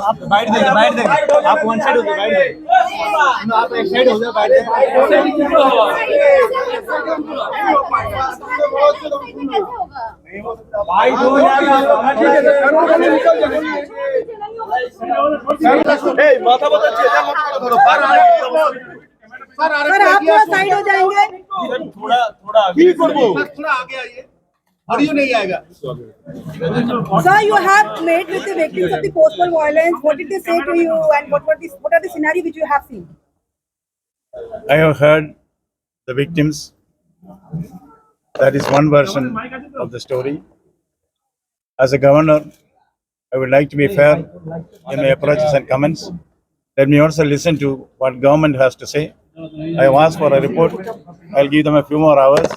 आप बैठ देंगे बैठ देंगे आप वन साइड हो बैठ देंगे आप एक साइड हो गए बैठ देंगे भाई दो यार ठीक है এই মাথা বাজাচ্ছে এটা মত করে ধরো পার सर आप थोड़ा साइड हो जाएंगे थोड़ा थोड़ा কি করব थोड़ा आगे आइए ऑडियो नहीं आएगा Sir, you have met with the victims of the postal violence. What did they say to you, and what what is what are the scenario which you have seen? I have heard the victims. That is one version of the story. As a governor, I would like to be fair in my approaches and comments. Let me also listen to what government has to say. I have asked for a report. I'll give them a few more hours.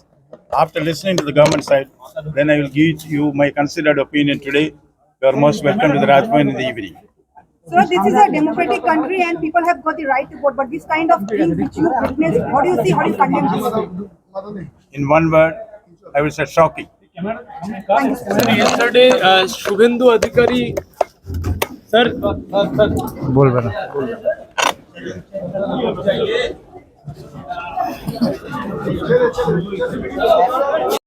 After listening to the government side, then I will give you my considered opinion today. You are most welcome to the Rajbhavan in the evening. Sir, this is a democratic country, and people have got the right to vote. But this kind of thing which you witnessed, what do you see? How do you condemn this? In one word, I will say shocking. yesterday uh, Suvendu Adhikari sir বলবে না